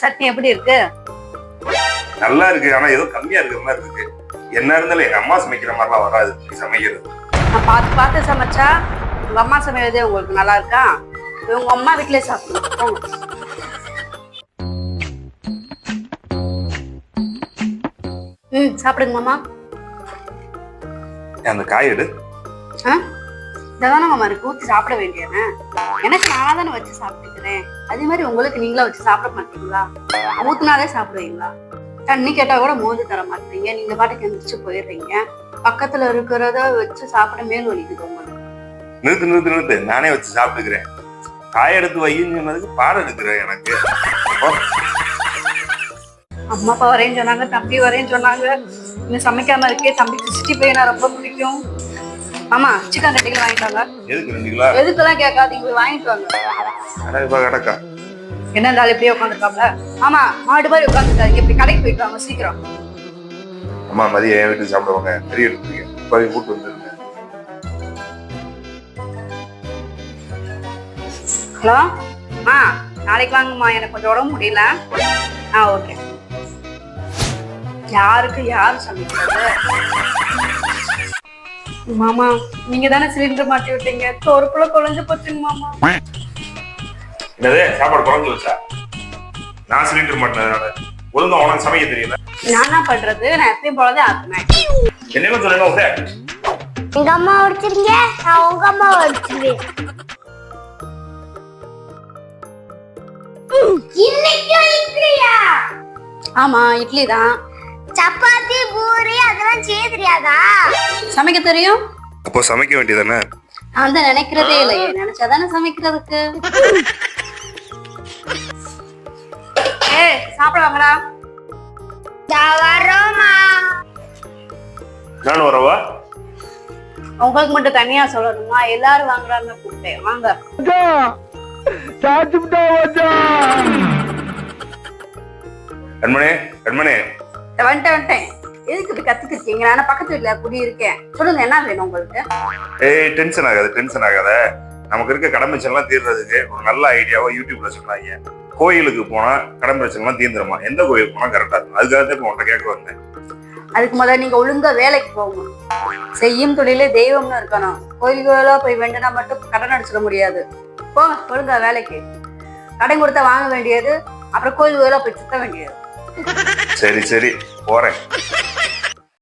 சட்னி எப்படி இருக்கு? நல்லா இருக்கு. ஆனா ஏதோ கம்மியா இருக்கிற மாதிரி இருக்கு. என்ன இருந்தாலும் எங்க அம்மா சமைக்கிற மாதிரிலாம் வராது. சமைக்கிறது. நான் பார்த்து பார்த்து சமைச்சா உங்க அம்மா சமைக்கிறதே உங்களுக்கு நல்லா இருக்கா? உங்க அம்மா வீட்டிலே சாப்பிடுவோம் ம் சாப்பிடுங்க மாமா. அந்த காய் எடு. ஆ? இதானே மாமா இருக்கு ஊற்றி சாப்பிட வேண்டியதுன்னு எனக்கு நான் தானே வச்சு சாப்பிட்டுக்கிறேன். அதே மாதிரி உங்களுக்கு நீங்களா வச்சு சாப்பிட மாட்டீங்களா? ஊத்துனாலே சாப்பிடுவீங்களா? தண்ணி கேட்டா கூட மோந்து தர மாட்டீங்க. நீங்க பாட்டுக்கு எந்திரிச்சு போயிடுறீங்க. பக்கத்துல இருக்கிறத வச்சு சாப்பிட மேல் வலிக்குது உங்களுக்கு. நிறுத்து நிறுத்து நிறுத்து. நானே வச்சு சாப்பிட்டுக்கிறேன். காய் எடுத்து வையின்னு சொன்னதுக்கு பாடம் எடுக்கிறேன் எனக்கு. அம்மா அப்பா வரேன்னு சொன்னாங்க தம்பி வரேன்னு சொன்னாங்க. இன்னும் சமைக்காம இருக்கே. தம்பிக்கு சிட்டி பையனா ரொம்ப பிடிக்கும். ஆமா சிக்கன் ரெண்டு கிலோ வாங்கிட்டு வாங்க. எதுக்கு ரெண்டு கிலோ எதுக்கெல்லாம் கேட்காதீங்க போய் வாங்கிட்டு வாங்க. அடக்கா கடக்கா. என்ன இருந்தாலும் இப்படியே உட்காந்துருக்காப்ல ஆமா மாடு மாதிரி உட்காந்துருக்காங்க இப்படி கடைக்கு போயிட்டு வாங்க சீக்கிரம். அம்மா மதியம் என் வீட்டுக்கு சாப்பிடுவாங்க. பெரிய எடுத்துருக்கேன் இப்போ கூட்டு வந்துருங்க. ஹலோ? ஆ நாளைக்கு வாங்கம்மா எனக்கு கொஞ்சம் உடம்பு முடியல. ஆ ஓகே. யாருக்கு யார் சமைக்கிறது? மாமா நீங்க தானே சிலிண்டர் மாட்டி விட்டீங்க. ஒரு குழஞ்சு போச்சுங்க மாமா. என்னது சாப்பாடு குறைஞ்சு வச்சா நான் சிலிண்டர் மாட்டினதுனால ஒழுங்கா உனக்கு சமைக்க தெரியல. நான் என்ன பண்றது? நான் எப்பயும் போலதான் ஆக்குனேன் என்ன சொல்லுங்க உங்க எங்க அம்மா உடைச்சிருங்க நான் உங்க அம்மா உடைச்சிருவேன் இன்னைக்கும் இட்லியா? ஆமா இட்லி தான் சப்பாத்தி பூரி அதெல்லாம் செய்ய தெரியாதா சமைக்க தெரியும்? அப்போ சமைக்க வேண்டியதானே? நான் தான் நினைக்கிறதே இல்லையே நினைச்சாதானே சமைக்கிறதுக்கு? ஏய் சாப்பிட வாங்கடா. வரோமா நானும் வரவா? உங்களுக்கு மட்டும் தனியா சொல்லணுமா? எல்லாரும் வாங்குறாங்க கூப்பிட்டேன் வாங்க. கண்மணி கண்மணி. வந்துட்டேன் வந்துட்டேன் எதுக்கு இப்படி இருக்கீங்க நான் பக்கத்து வீட்டுல குடி இருக்கேன் சொல்லுங்க என்ன வேணும் உங்களுக்கு? ஏய் டென்ஷன் ஆகாத டென்ஷன் ஆகாத. நமக்கு இருக்க கடமை பிரச்சனைலாம் தீர்றதுக்கு ஒரு நல்ல ஐடியாவா யூடியூப்ல சொன்னாங்க கோயிலுக்கு போனா கடமை பிரச்சனைலாம் தீர்ந்துருமா? எந்த கோயிலுக்கு போனா கரெக்டா இருக்கும்? அதுக்காக தான் உன்கிட்ட கேட்க வந்தேன். அதுக்கு முதல்ல நீங்க ஒழுங்கா வேலைக்கு போங்க. செய்யும் தொழிலே தெய்வம்னு இருக்கணும். கோயிலுக்கு போய் வேண்டுனா மட்டும் கடன் அடிச்சிட முடியாது. போங்க ஒழுங்கா வேலைக்கு. கடன் கொடுத்தா வாங்க வேண்டியது அப்புறம் கோயில் கோயிலா போய் சுத்த வேண்டியது. சரி சரி போறேன்.